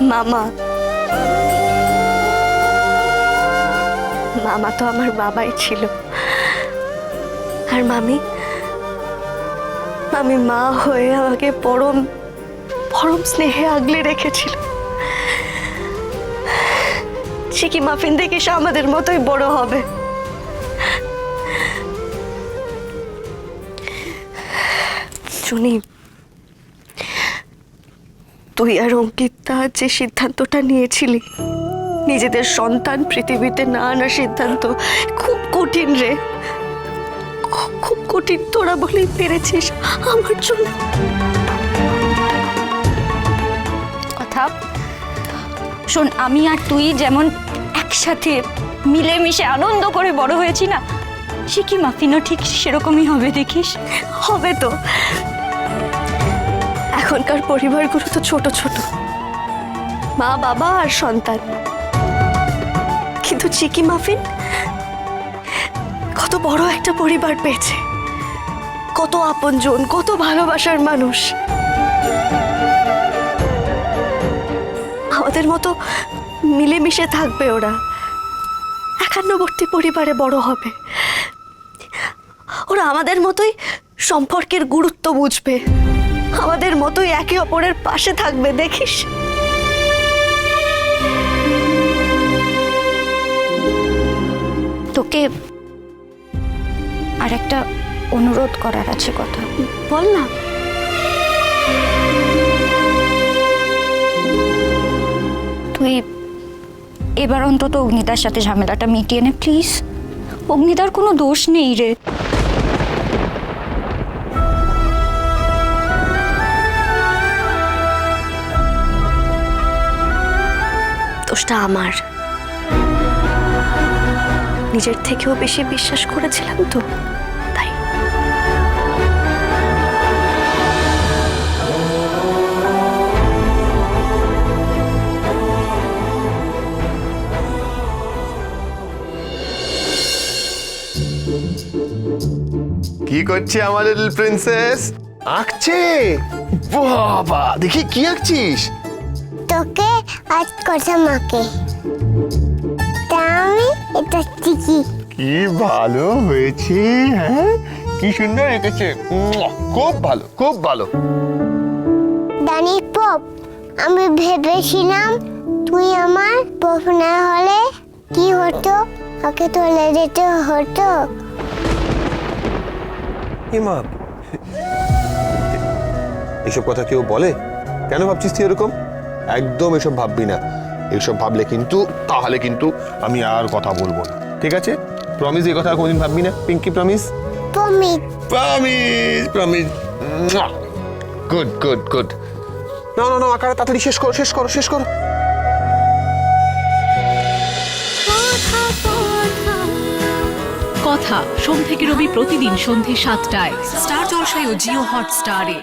মামা। মামা তো আমার বাবাই ছিল। আর মামি মামি মা হয়ে আমাকে পরম পরম স্নেহে আগলে রেখেছিল। চিকি মাফিন দেখে সে আমাদের মতোই বড় হবে? শুনি তুই আর অঙ্কিতা যে সিদ্ধান্তটা নিয়েছিলি নিজেদের সন্তান পৃথিবীতে না আনার সিদ্ধান্ত খুব কঠিন রে। খুব কঠিন তোরা বলেই পেরেছিস আমার জন্য। কথা শোন আমি আর তুই যেমন একসাথে মিলেমিশে আনন্দ করে বড় হয়েছি না সে কি মাফিনও ঠিক সেরকমই হবে দেখিস? হবে তো। এখনকার পরিবারগুলো তো ছোট ছোট। মা, বাবা আর সন্তান। কিন্তু চিকি মাফিন, কত বড় একটা পরিবার পেয়েছে। কত আপনজন, কত ভালোবাসার মানুষ। আমাদের মতো মিলেমিশে থাকবে ওরা। একান্নবর্তী পরিবারে বড় হবে। ওরা আমাদের মতোই সম্পর্কের গুরুত্ব বুঝবে। আমাদের মতোই একে অপরের পাশে থাকবে দেখিস? তোকে আর একটা অনুরোধ করার আছে কথা। বল না। তুই এবার অন্তত অগ্নিদার সাথে ঝামেলাটা মিটিয়ে নে প্লিজ অগ্নিদার কোনো দোষ নেই রে। দোষটা আমার। নিজের থেকেও বেশি বিশ্বাস করেছিলাম তো, তাই। কি করছে আমার লিটল প্রিন্সেস আঁকছে? বাবা, দেখি কি আঁকছিস? তোকে আজ কথা মাকে। তা আমি এটা শিখি। কি ভালো হয়েছে হ্যাঁ? কি সুন্দর এঁকেছে। খুব ভালো খুব ভালো। দানি পপ আমি ভেবেছিলাম তুই আমার পপ না হলে কি হতো? ওকে তোলে যেতে হতো। মা? এসব কথা কেউ বলে? কেন ভাবছিস তুই এরকম? একদম এসব ভাববি না। এসব ভাবলে কিন্তু তাহলে কিন্তু আমি আর কথা বলব না। ঠিক আছে? প্রমিস এই কথা কোনদিন ভাববি না। Pinky promise promise promise good good good না না না আকারে তাড়াতাড়ি শেষ করো শেষ করো শেষ করো। কথা সোম থেকে রবি প্রতিদিন সন্ধে সাতটায়। স্টার জলসায় ও জিও হটস্টারে।